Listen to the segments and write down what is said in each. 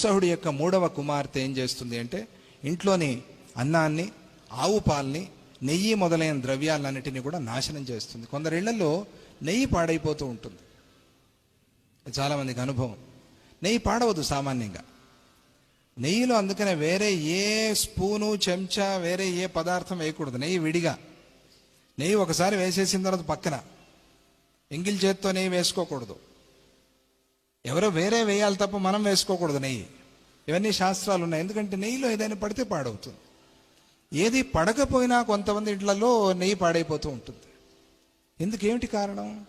ఉత్సహుడి యొక్క మూడవ కుమార్తె ఏం చేస్తుంది అంటే ఇంట్లోని అన్నాన్ని ఆవు పాల్ని నెయ్యి మొదలైన ద్రవ్యాలన్నిటిని కూడా నాశనం చేస్తుంది. కొందరి ఇళ్ళలో నెయ్యి పాడైపోతూ ఉంటుంది. చాలామందికి అనుభవం. నెయ్యి పాడవద్దు సామాన్యంగా. నెయ్యిలో అందుకనే వేరే ఏ స్పూను చెంచా వేరే ఏ పదార్థం వేయకూడదు. నెయ్యి విడిగా. నెయ్యి ఒకసారి వేసేసిన తర్వాత పక్కన. ఎంగిల్ చేత్తో నెయ్యి వేసుకోకూడదు. ఎవరో వేరే వేయాలి తప్ప మనం వేసుకోకూడదు నెయ్యి. ఇవన్నీ శాస్త్రాలు ఉన్నాయి. ఎందుకంటే నెయ్యిలో ఏదైనా పడితే పాడవుతుంది. ఏది పడకపోయినా కొంతమంది ఇంట్లలో నెయ్యి పాడైపోతూ ఉంటుంది. ఎందుకేమిటి కారణం?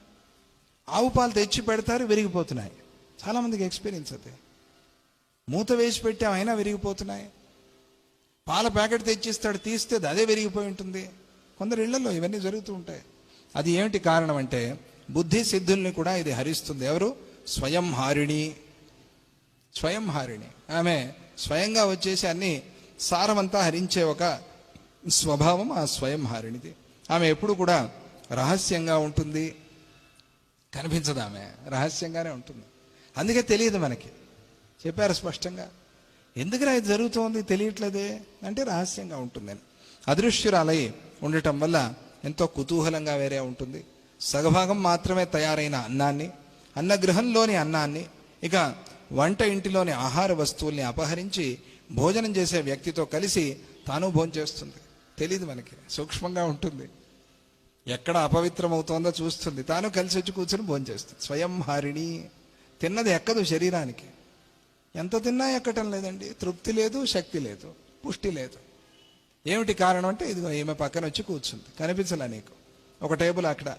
ఆవు పాలు తెచ్చి పెడతారు విరిగిపోతున్నాయి. చాలామందికి ఎక్స్పీరియన్స్ అదే. మూత వేసి పెట్టాం అయినా విరిగిపోతున్నాయి. పాల ప్యాకెట్ తెచ్చిస్తాడు తీస్తే అదే విరిగిపోయి ఉంటుంది. కొందరు ఇళ్ళలో ఇవన్నీ జరుగుతూ ఉంటాయి. అది ఏమిటి కారణం అంటే బుద్ధి సిద్ధుల్ని కూడా ఇది హరిస్తుంది. ఎవరు? స్వయం హారిణి స్వయం హారిణి ఆమె స్వయంగా వచ్చేసి అన్ని సారమంతా హరించే ఒక స్వభావం ఆ స్వయం హారిణిది ఆమె ఎప్పుడు కూడా రహస్యంగా ఉంటుంది. కనిపించదు ఆమె. రహస్యంగానే ఉంటుంది. అందుకే తెలియదు మనకి. చెప్పారు స్పష్టంగా. ఎందుకురా ఇది జరుగుతోంది? తెలియట్లేదే. అంటే రహస్యంగా ఉంటుందని అదృశ్యురాలై ఉండటం వల్ల ఎంతో కుతూహలంగా వేరే ఉంటుంది. సగభాగం మాత్రమే తయారైన అన్నాన్ని అన్నగృహంలోని అన్నాన్ని ఇక వంట ఇంటిలోని ఆహార వస్తువుల్ని అపహరించి భోజనం చేసే వ్యక్తితో కలిసి తాను భోజనం చేస్తుంది. తెలియదు మనకి. సూక్ష్మంగా ఉంటుంది. ఎక్కడ అపవిత్రమవుతోందో చూస్తుంది. తాను కలిసి వచ్చి కూర్చొని భోజనం చేస్తుంది. స్వయం హారిణి. తిన్నది ఎక్కదు శరీరానికి. ఎంత తిన్నా ఎక్కటం లేదండి. తృప్తి లేదు శక్తి లేదు పుష్టి లేదు. ఏమిటి కారణం అంటే ఇదిగో ఈమె పక్కన వచ్చి కూర్చుంది. కనిపించలే నీకు. ఒక టేబుల్ అక్కడ.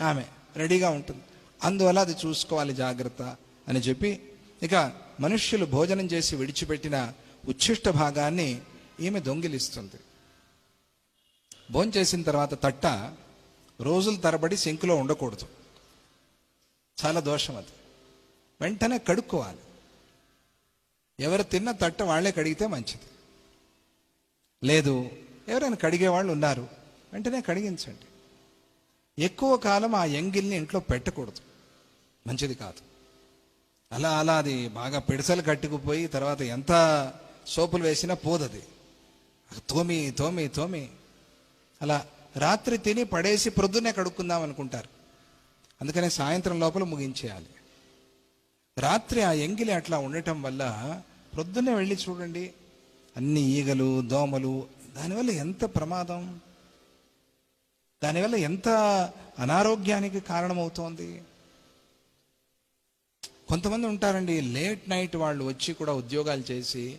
ఆమె రెడీగా ఉంటుంది. అందువల్ల అది చూసుకోవాలి జాగ్రత్త అని చెప్పి ఇక మనుష్యులు భోజనం చేసి విడిచిపెట్టిన ఉచ్ఛిష్ట భాగాన్ని ఈమె దొంగిలిస్తుంది. భోంచేసిన తర్వాత తట్ట రోజుల తరబడి సింకులో ఉండకూడదు. చాలా దోషం అది. వెంటనే కడుక్కోవాలి. ఎవరు తిన్న తట్ట వాళ్ళే కడిగితే మంచిది. లేదు ఎవరైనా కడిగే వాళ్ళు ఉన్నారు వెంటనే కడిగించండి. ఎక్కువ కాలం ఆ ఎంగిల్ని ఇంట్లో పెట్టకూడదు. మంచిది కాదు. అలా అలా అది బాగా పిడసలు కట్టుకుపోయి తర్వాత ఎంత సోపులు వేసినా పోదది. తోమి తోమి తోమి. అలా రాత్రి తిని పడేసి ప్రొద్దునే కడుక్కుందాం అనుకుంటారు. అందుకనే సాయంత్రం లోపల ముగించేయాలి. రాత్రి ఆ ఎంగిలి అట్లా ఉండటం వల్ల ప్రొద్దున్నే వెళ్ళి చూడండి. అన్ని ఈగలు దోమలు దానివల్ల ఎంత ప్రమాదం? దానివల్ల ఎంత అనారోగ్యానికి కారణమవుతోంది? కొంతమంది ఉంటారండి లేట్ నైట్ వాళ్ళు వచ్చి కూడా ఉద్యోగాలు చేసి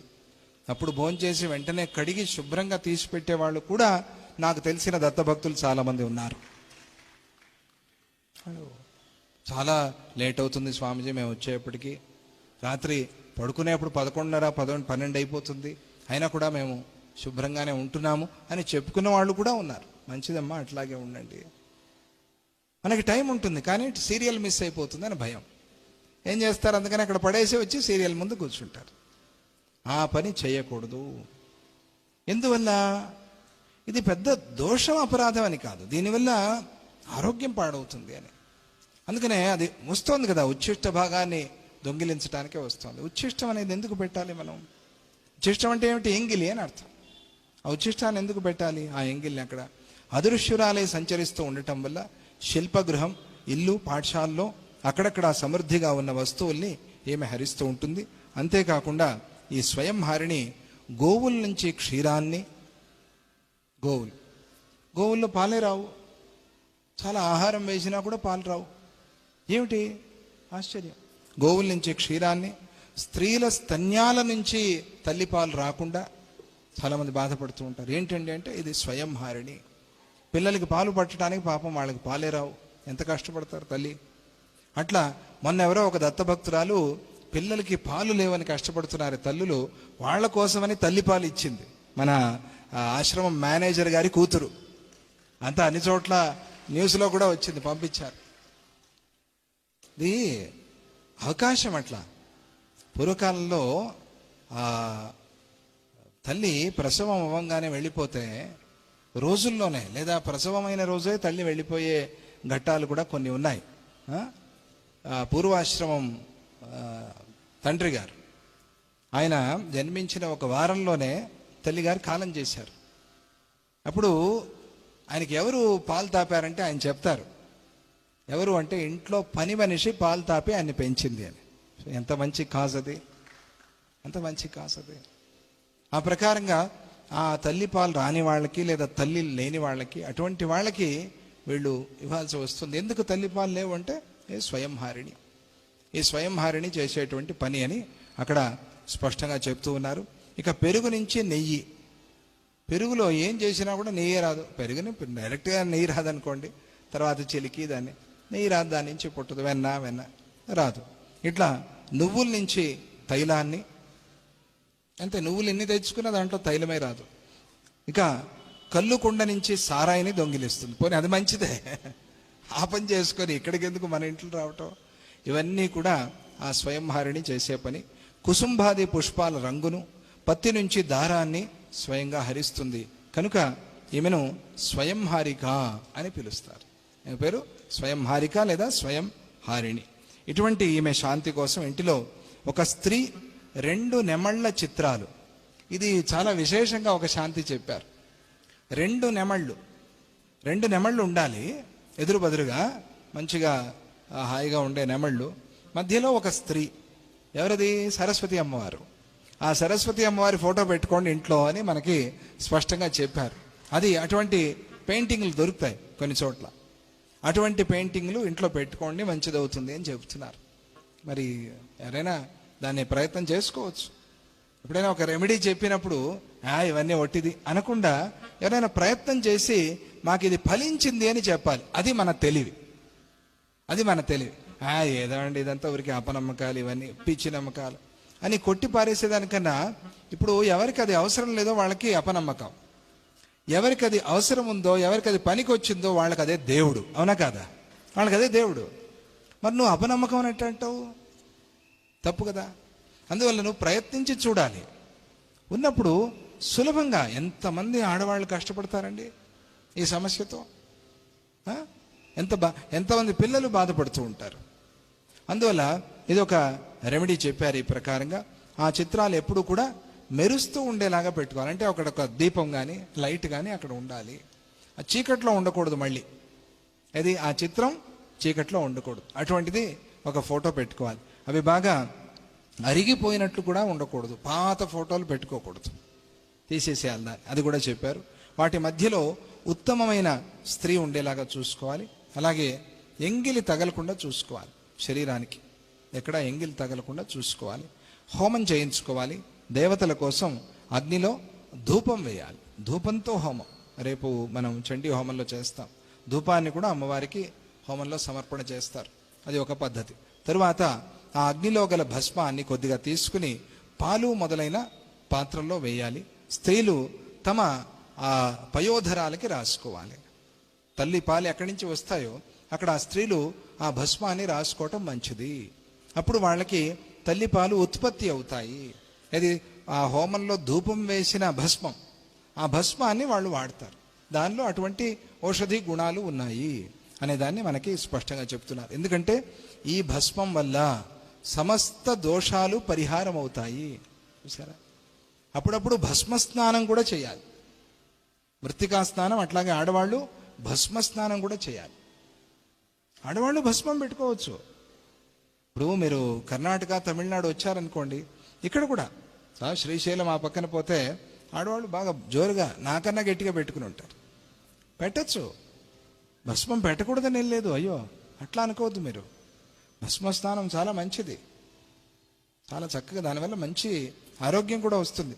అప్పుడు భోజనం చేసి వెంటనే కడిగి శుభ్రంగా తీసి పెట్టే వాళ్ళు కూడా నాకు తెలిసిన దత్తభక్తులు చాలా మంది ఉన్నారు చాలా లేట్ అవుతుంది స్వామీజీ మేము వచ్చేప్పటికి. రాత్రి పడుకునేప్పుడు పదకొండున్నర పదకొండు పన్నెండు అయిపోతుంది. అయినా కూడా మేము శుభ్రంగానే ఉంటున్నాము అని చెప్పుకున్న వాళ్ళు కూడా ఉన్నారు. మంచిదమ్మా అట్లాగే ఉండండి. మనకి టైం ఉంటుంది కానీ సీరియల్ మిస్ అయిపోతుంది అని భయం. ఏం చేస్తారు? అందుకని అక్కడ పడేసి వచ్చి సీరియల్ ముందు కూర్చుంటారు. ఆ పని చేయకూడదు. ఎందువల్ల? ఇది పెద్ద దోషం అపరాధం అని కాదు. దీనివల్ల ఆరోగ్యం పాడవుతుంది అని. అందుకనే అది వస్తోంది కదా ఉచ్ఛిష్ట భాగాన్ని దొంగిలించడానికే వస్తుంది. ఉచ్ఛిష్టం అనేది ఎందుకు పెట్టాలి మనం? ఉచ్ఛిష్టం అంటే ఏమిటి? ఎంగిలి అని అర్థం. ఆ ఉచ్ఛిష్టాన్ని ఎందుకు పెట్టాలి? ఆ ఎంగిల్ని అక్కడ అదృశ్యురాలే సంచరిస్తూ ఉండటం వల్ల శిల్పగృహం ఇల్లు పాఠశాలలో అక్కడక్కడ సమృద్ధిగా ఉన్న వస్తువుల్ని ఏమి హరిస్తూ ఉంటుంది. అంతేకాకుండా ఈ స్వయం హారిణి గోవుల నుంచి క్షీరాన్ని గోవులు. గోవుల్లో పాలే రావు. చాలా ఆహారం వేసినా కూడా పాలు రావు. ఏమిటి? ఆశ్చర్యం. గోవుల నుంచి క్షీరాన్ని స్త్రీల స్తన్యాల నుంచి తల్లిపాలు రాకుండా చాలామంది బాధపడుతూ ఉంటారు. ఏంటండి అంటే ఇది స్వయం హారిణి పిల్లలకి పాలు పట్టడానికి పాపం వాళ్ళకి పాలే రావు. ఎంత కష్టపడతారు తల్లి? అట్లా మొన్న ఎవరో ఒక దత్తభక్తురాలు పిల్లలకి పాలు లేవని కష్టపడుతున్నారు తల్లులు వాళ్ళ కోసమని తల్లి పాలు ఇచ్చింది. మన ఆశ్రమం మేనేజర్ గారి కూతురు. అంతా అన్ని చోట్ల న్యూస్లో కూడా వచ్చింది పంపించారు. ఇది అవకాశం అట్లా. పూర్వకాలంలో తల్లి ప్రసవం అవ్వంగానే వెళ్ళిపోతే రోజుల్లోనే లేదా ప్రసవమైన రోజే తల్లి వెళ్ళిపోయే ఘట్టాలు కూడా కొన్ని ఉన్నాయి. పూర్వాశ్రమం తండ్రి గారు. ఆయన జన్మించిన ఒక వారంలోనే తల్లిగారు కాలం చేశారు. అప్పుడు ఆయనకి ఎవరు పాలు తాపారంటే ఆయన చెప్తారు. ఎవరు అంటే ఇంట్లో పని మనిషి పాలు తాపి ఆయన్ని పెంచింది అని. ఎంత మంచి కాజ్ అది. ఎంత మంచి కాజ్ అది. ఆ ప్రకారంగా ఆ తల్లి పాలు రాని వాళ్ళకి లేదా తల్లి లేని వాళ్ళకి అటువంటి వాళ్ళకి వీళ్ళు ఇవ్వాల్సి వస్తుంది. ఎందుకు తల్లి పాలు లేవు అంటే ఏ స్వయంహారిణి. ఈ స్వయంహారిణి చేసేటువంటి పని అని అక్కడ స్పష్టంగా చెప్తూ ఉన్నారు. ఇక పెరుగు నుంచి నెయ్యి. పెరుగులో ఏం చేసినా కూడా నెయ్యి రాదు. పెరుగుని డైరెక్ట్గా నెయ్యి రాదనుకోండి తర్వాత చిలికి దాన్ని. నెయ్యి రాదు దాని నుంచి పుట్టదు వెన్న వెన్న రాదు. ఇట్లా నువ్వుల నుంచి తైలాన్ని అంతే నువ్వులు ఎన్ని తెచ్చుకున్నా దాంట్లో తైలమే రాదు. ఇక కళ్ళు కుండ నుంచి సారాయిని దొంగిలిస్తుంది. పోనీ అది మంచిదే. ఆ పని చేసుకొని ఇక్కడికి ఎందుకు మన ఇంట్లో రావటం? ఇవన్నీ కూడా ఆ స్వయంహారిణి చేసే పని. కుసుంభాది పుష్పాల రంగును పత్తి నుంచి దారాన్ని స్వయంగా హరిస్తుంది. కనుక ఈమెను స్వయంహారిక అని పిలుస్తారు. ఈమె పేరు స్వయంహారిక లేదా స్వయం హారిణి ఇటువంటి ఈమె శాంతి కోసం ఇంటిలో ఒక స్త్రీ రెండు నెమళ్ళ చిత్రాలు. ఇది చాలా విశేషంగా ఒక శాంతి చెప్పారు. రెండు నెమళ్ళు. రెండు నెమళ్ళు ఉండాలి. ఎదురు బదురుగా మంచిగా హాయిగా ఉండే నెమళ్ళు. మధ్యలో ఒక స్త్రీ ఎవరిది? సరస్వతి అమ్మవారు. ఆ సరస్వతి అమ్మవారి ఫోటో పెట్టుకోండి ఇంట్లో అని మనకి స్పష్టంగా చెప్పారు. అది అటువంటి పెయింటింగ్లు దొరుకుతాయి కొన్ని చోట్ల. అటువంటి పెయింటింగ్లు ఇంట్లో పెట్టుకోండి మంచిది అవుతుంది అని చెబుతున్నారు. మరి ఎవరైనా దాన్ని ప్రయత్నం చేసుకోవచ్చు. ఎప్పుడైనా ఒక రెమెడీ చెప్పినప్పుడు ఆ ఇవన్నీ ఒట్టిది. అనకుండా ఎవరైనా ప్రయత్నం చేసి మాకు ఇది ఫలించింది అని చెప్పాలి. అది మన తెలివి. అది మన తెలివి. ఆ ఏదో అండి ఇదంతా ఊరికి అపనమ్మకాలు ఇవన్నీ పిచ్చి నమ్మకాలు అని కొట్టి పారేసేదానికన్నా ఇప్పుడు ఎవరికి అది అవసరం లేదో వాళ్ళకి అపనమ్మకం. ఎవరికి అది అవసరం ఉందో ఎవరికి అది పనికి వచ్చిందో వాళ్ళకి అదే దేవుడు. అవునా కాదా? వాళ్ళకి అదే దేవుడు. మరి నువ్వు అపనమ్మకం అని ఎట్ట అంటావు? తప్పు కదా. అందువల్ల నువ్వు ప్రయత్నించి చూడాలి. ఉన్నప్పుడు సులభంగా ఎంతమంది ఆడవాళ్ళు కష్టపడతారండి ఈ సమస్యతో? ఎంత బా ఎంతమంది పిల్లలు బాధపడుతూ ఉంటారు? అందువల్ల ఇది ఒక రెమెడీ చెప్పారు ఈ ప్రకారంగా. ఆ చిత్రాలు ఎప్పుడు కూడా మెరుస్తూ ఉండేలాగా పెట్టుకోవాలి. అంటే అక్కడ ఒక దీపం కానీ లైట్ కానీ అక్కడ ఉండాలి. ఆ చీకట్లో ఉండకూడదు మళ్ళీ. అది ఆ చిత్రం చీకట్లో ఉండకూడదు. అటువంటిది ఒక ఫోటో పెట్టుకోవాలి. అవి బాగా అరిగిపోయినట్లు కూడా ఉండకూడదు. పాత ఫోటోలు పెట్టుకోకూడదు. తీసేసేయాలి దాన్ని అది కూడా చెప్పారు. వాటి మధ్యలో ఉత్తమమైన స్త్రీ ఉండేలాగా చూసుకోవాలి. అలాగే ఎంగిలి తగలకుండా చూసుకోవాలి శరీరానికి. ఎక్కడ ఎంగిలి తగలకుండా చూసుకోవాలి. హోమం చేయించుకోవాలి. దేవతల కోసం అగ్నిలో ధూపం వేయాలి. ధూపంతో హోమం. రేపు మనం చండీ హోమంలో చేస్తాం. ధూపాన్ని కూడా అమ్మవారికి హోమంలో సమర్పణ చేస్తారు. అది ఒక పద్ధతి. తరువాత ఆ అగ్నిలో గల భస్మాన్ని కొద్దిగా తీసుకుని పాలు మొదలైన పాత్రల్లో వేయాలి. స్త్రీలు తమ ఆ పయోధరాలకి రాసుకోవాలి. తల్లి పాలు ఎక్కడి నుంచి వస్తాయో అక్కడ ఆ స్త్రీలు ఆ భస్మాన్ని రాసుకోవటం మంచిది. అప్పుడు వాళ్ళకి తల్లి పాలు ఉత్పత్తి అవుతాయి. అది ఆ హోమంలో ధూపం వేసిన భస్మం. ఆ భస్మాన్ని వాళ్ళు వాడతారు. దానిలో అటువంటి ఔషధి గుణాలు ఉన్నాయి. అనే దాన్ని మనకి స్పష్టంగా చెప్తున్నారు. ఎందుకంటే ఈ భస్మం వల్ల సమస్త దోషాలు పరిహారం అవుతాయి చూసారా అప్పుడప్పుడు భస్మ స్నానం కూడా చేయాలి. మృతికా స్నానం అట్లాగే ఆడవాళ్ళు భస్మ స్నానం కూడా చేయాలి. ఆడవాళ్ళు భస్మం పెట్టుకోవచ్చు. ఇప్పుడు మీరు కర్ణాటక తమిళనాడు వచ్చారనుకోండి ఇక్కడ కూడా శ్రీశైలం ఆ పక్కన పోతే ఆడవాళ్ళు బాగా జోరుగా నాకన్నా గట్టిగా పెట్టుకుని ఉంటారు. పెట్టచ్చు. భస్మం పెట్టకూడదని లేదు. అయ్యో అట్లా అనుకోవద్దు మీరు. భస్మస్నానం చాలా మంచిది. చాలా చక్కగా దానివల్ల మంచి ఆరోగ్యం కూడా వస్తుంది.